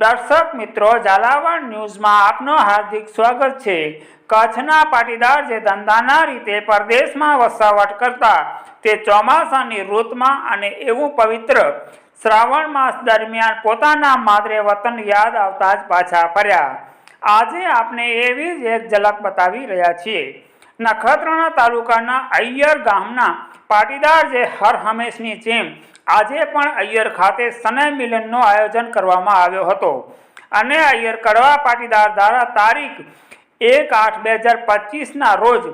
દર્શક મિત્રો, ઝાલાવાડ ન્યૂઝમાં આપનું હાર્દિક સ્વાગત છે. કચ્છના પાટીદાર જે ધંધાના રીતે પરદેશમાં વસાવટ કરતા, તે ચોમાસાની ઋતુમાં અને એવું પવિત્ર શ્રાવણ માસ દરમિયાન પોતાના માદરે વતન યાદ આવતા જ પાછા ફર્યા. આજે આપણે એવી જ એક ઝલક બતાવી રહ્યા છીએ. નખત્રાણા તાલુકાના અય્યર ગામના પાટીદાર જે હર હંમેશની જેમ આજે પણ અય્યર ખાતે સનય મિલનનું આયોજન કરવામાં આવ્યો હતો. અને અય્યર કડવા પાટીદાર દ્વારા તારીખ એક આઠ બે હજાર પચીસના રોજ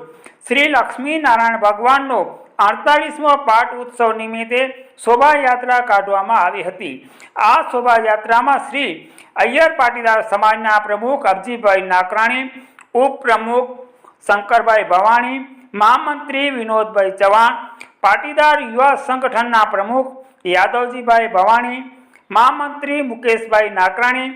શ્રી લક્ષ્મીનારાયણ ભગવાનનો અડતાલીસમો પાઠ ઉત્સવ નિમિત્તે શોભાયાત્રા કાઢવામાં આવી હતી. આ શોભાયાત્રામાં શ્રી અય્યર પાટીદાર સમાજના પ્રમુખ અબજીભાઈ નાકરાણી, ઉપપ્રમુખ શંકરભાઈ ભવાણી, મહામંત્રી વિનોદભાઈ ચૌહાણ, પાટીદાર યુવા સંગઠનના પ્રમુખ યાદવજીભાઈ ભવાણી, મહામંત્રી મુકેશભાઈ નાકરાણી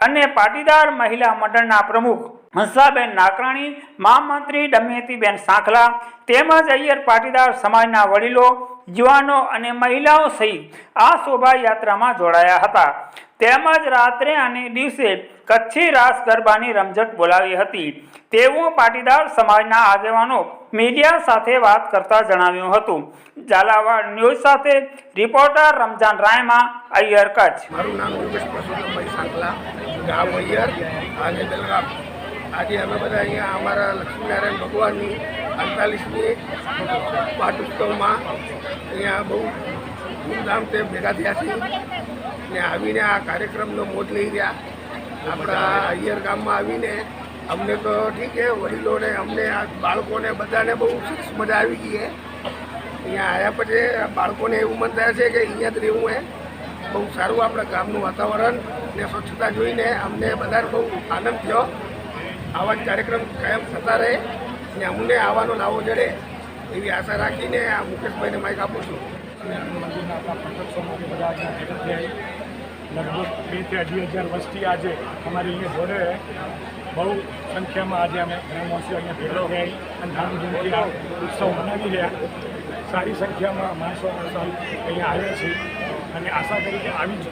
અને પાટીદાર મહિલા મંડળના પ્રમુખ હંસાબેન નાકરાણી, મહામંત્રી દમયંતીબેન સાંખલા તેમજ અય્યર પાટીદાર સમાજના વડીલો યુવાનો અને મહિલાઓ સહિત આ શોભાયાત્રામાં જોડાયા હતા. તેમજ રાત્રે અને દિવસે કચ્છી રાસ ગરબાની રમઝટ બોલાવી હતી. તેવું પાટીદાર સમાજના આગેવાનો મીડિયા સાથે વાત કરતા જણાવ્યું હતું. ઝાલાવાડ ન્યૂઝ સાથે રિપોર્ટર રમજાન રાયમાં અય્યર કચ્છ. મારું નામ અય્યર આજે અમે બધા અહીંયા અમારા લક્ષ્મીનારાયણ ભગવાનની અડતાલીસમી પાઠ ઉત્સવમાં અહીંયા બહુ ધૂમધામથી ભેગા થયા છે ને આવીને આ કાર્યક્રમનો મોજ લઈ રહ્યા. આપણા અય્યર ગામમાં આવીને અમને તો ઠીક છે, વડીલોને, અમને આ બાળકોને બધાને બહુ મજા આવી ગઈ છે. અહીંયા આવ્યા પછી બાળકોને એવું મન થાય છે કે અહીંયા જ રહેવું હે બહુ સારું આપણા ગામનું વાતાવરણ ને સ્વચ્છતા જોઈને અમને બધાને બહુ આનંદ થયો. આવા જ કાર્યક્રમ કાયમ થતા રહે. ને અમને આવવાનો લાવો જડે એવી આશા રાખીને આ મુકેશભાઈને માઇક આપું છું. લગભગ બેથી અઢી હજાર વસ્તી આજે અમારી અહીંયા જોડે બહુ સંખ્યામાં આજે અમે ગ્રામવાસીઓ અહીંયા ભેગા થયા અને ધામધૂમથી આ ઉત્સવ મનાવી રહ્યા. સારી સંખ્યામાં માણસો અહીંયા આવ્યા છે. અને આશા કરી કે આવી જ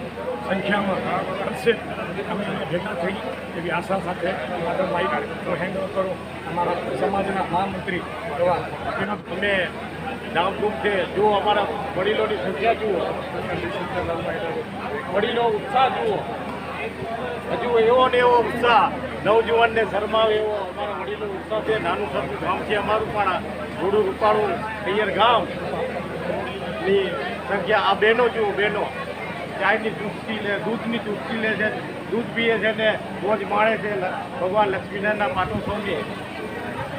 સંખ્યામાં કરશે. અમે ભેગા થઈ એવી આશા સાથે મારો કાર્યક્રમ હેન્ડ કરો. અમારા સમાજના મહામંત્રી એવા અમે ધામધૂમ છે. જુઓ અમારા વડીલોની સંખ્યા જુઓ. વડીલો ઉત્સાહ જુઓ. હજુ એવો ને એવો ઉત્સાહ. નવજુવાનને શરમાવે એવો અમારા વડીલો ઉત્સાહ છે. નાનું સરખું ગામ છે અમારું પણ જોડું રૂપાળું અહીંયા ગામ. ની સંખ્યા આ બહેનો જુઓ બહેનો ચાયની ચૂસકી લે, દૂધની ચૂસકી લે છે, દૂધ પીએ છે ને મોજ માણે છે ભગવાન લક્ષ્મીનારાયણના પાટોત્સવની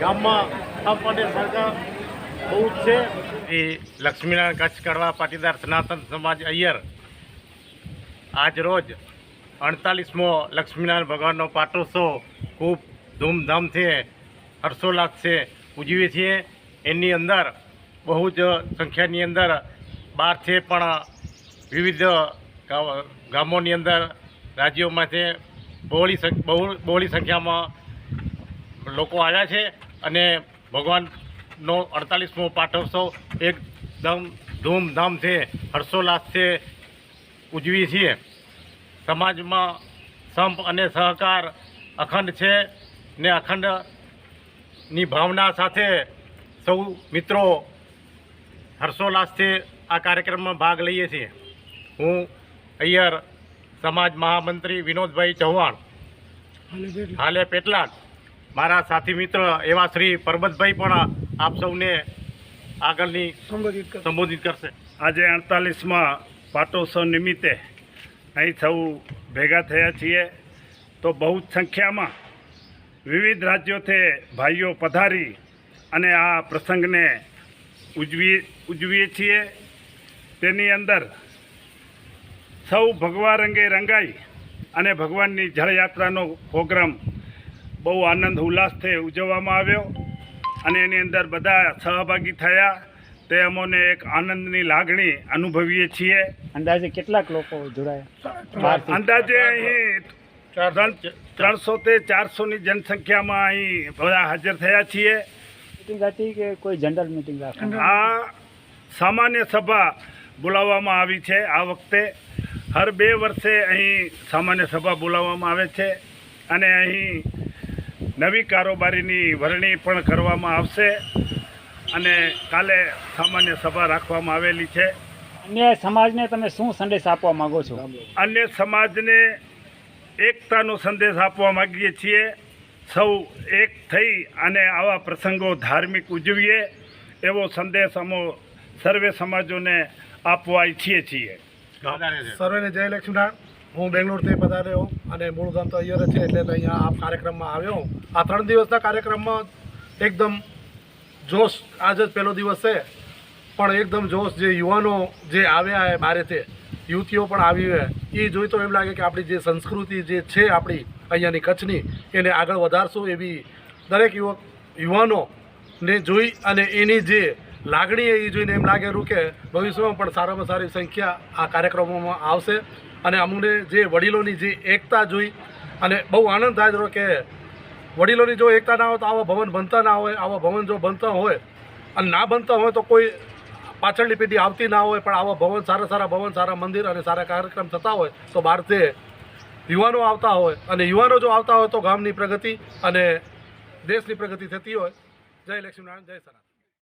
ગામમાં સંપ અને સરકાર બહુ જ છે. એ લક્ષ્મીનારાયણ કચ્છ કડવા પાટીદાર સનાતન સમાજ અય્યર. આજ રોજ અડતાલીસમો લક્ષ્મીનારાયણ ભગવાનનો પાટોત્સવ ખૂબ ધૂમધામથી હર્ષોલ્લાસથી ઉજવીએ છીએ. એની અંદર બહુ જ સંખ્યાની અંદર બહારથી પણ વિવિધ ગામોની અંદર રાજ્યોમાંથી બહોળી બહુ બહોળી સંખ્યામાં લોકો આવ્યા છે અને ભગવાનનો અડતાલીસમો પાઠોત્સવ એકદમ ધૂમધામથી, હર્ષોલ્લાસથી ઉજવીએ છીએ. સમાજમાં સંપ અને સહકાર અખંડ છે ને અખંડની ભાવના સાથે સૌ મિત્રો હર્ષોલ્લાસથી આ કાર્યક્રમમાં ભાગ લઈએ છીએ. હું અય્યર સમાજ મહામંત્રી વિનોદભાઈ ચૌહાણ હાલે પેટલાદ મારા સાથી મિત્ર એવા શ્રી પરબતભાઈ પણ આપ સૌને આગળની સંબોધિત કરશે. આજે અડતાલીસમાં પાટોત્સવ નિમિત્તે અહીં સૌ ભેગા થયા છીએ. તો બહુ જ સંખ્યામાં વિવિધ રાજ્યોથી ભાઈઓ પધારી અને આ પ્રસંગને ઉજવી ઉજવીએ છીએ. તેની અંદર સૌ ભગવા રંગે રંગાઈ અને ભગવાનની જળયાત્રાનો પ્રોગ્રામ બહુ આનંદ ઉલ્લાસથી ઉજવવામાં આવ્યો અને એની અંદર બધા સહભાગી થયા. તે અમોને એક આનંદની લાગણી અનુભવીએ છીએ. અંદાજે કેટલાક લોકો જોડાયા? અંદાજે અહીં ત્રણ ત્રણસો તે ચારસોની જનસંખ્યામાં અહીં બધા હાજર થયા છીએ. મિટિંગ હતી કે કોઈ જનરલ મિટિંગ આ સામાન્ય સભા બોલાવવામાં આવી છે. આ વખતે હર બે વર્ષે અહીં સામાન્ય સભા બોલાવવામાં આવે છે અને અહીં નવી કારોબારીની વરણી પણ કરવામાં આવશે અને કાલે સામાન્ય સભા રાખવામાં આવેલી છે. અન્ય સમાજને તમે શું સંદેશ આપવા માંગો છો? અન્ય સમાજને એકતાનો સંદેશ આપવા માગીએ છીએ. સૌ એક થઈ અને આવા પ્રસંગો ધાર્મિક ઉજવીએ એવો સંદેશ અમો સર્વે સમાજોને આપવા ઈચ્છીએ છીએ સર્વેને જય લક્ષ્મીનારાયણ. હું બેંગ્લોરથી પધાર્યો અને મૂળ ગામ તો અહીંયા છે એટલે અહીંયા આ કાર્યક્રમમાં આવ્યો આ ત્રણ દિવસના કાર્યક્રમમાં એકદમ જોશ, આજ જ પહેલો દિવસ છે. પણ એકદમ જોશ જે યુવાનો જે આવ્યા છે બારેથી યુવતીઓ પણ આવી છે એ જોઈ તો એમ લાગે કે આપણી જે સંસ્કૃતિ જે છે આપણી અહીંયાની કચ્છની, એને આગળ વધારશું એવી દરેક યુવક, યુવાનોને જોઈ અને એની જે લાગણી એ જોઈને એમ લાગેલું કે ભવિષ્યમાં પણ સારામાં સારી સંખ્યા આ કાર્યક્રમોમાં આવશે. અને અમને જે વડીલોની જે એકતા જોઈ અને બહુ આનંદ થાય રહ્યો કે વડીલોની જો એકતા ના હોય તો આવા ભવન બનતા ના હોય, આવા ભવન જો બનતા હોય અને ના બનતા હોય તો કોઈ પાછળની પેઢી આવતી ના હોય, પણ આવા ભવન, સારા સારા ભવન, સારા મંદિર અને સારા કાર્યક્રમ થતા હોય તો બહારથી યુવાનો આવતા હોય. અને યુવાનો જો આવતા હોય તો ગામની પ્રગતિ અને દેશની પ્રગતિ થતી હોય. જય લક્ષ્મીનારાયણ, જય સનાતન.